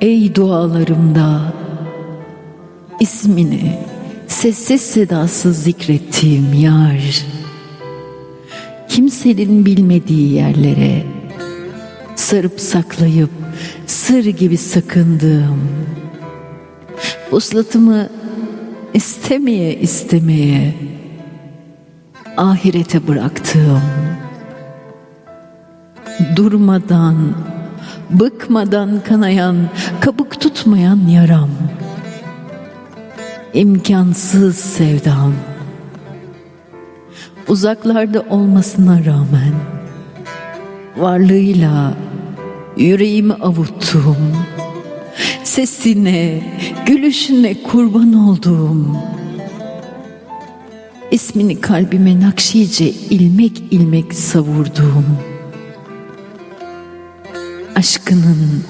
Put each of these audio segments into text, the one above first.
Ey dualarımda ismini sessiz sedasız zikrettiğim yar kimsenin bilmediği yerlere sarıp saklayıp sır gibi sakındığım Vuslatımı istemeye istemeye ahirete bıraktığım durmadan bıkmadan kanayan kabuk tutmayan yaram. İmkansız sevdam. Uzaklarda olmasına rağmen varlığıyla yüreğimi avuttuğum sesine, gülüşüne kurban olduğum ismini kalbime nakşice ilmek ilmek savurduğum aşkının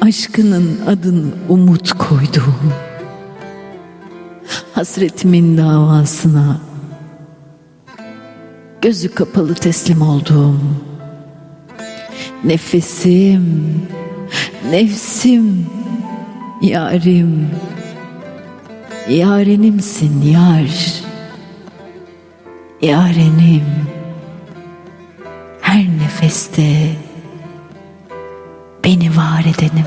aşkının adını umut koyduğum hasretimin davasına gözü kapalı teslim olduğum nefesim nefsim yarim yarenimsin yar yarenim. Her nefeste beni var edenim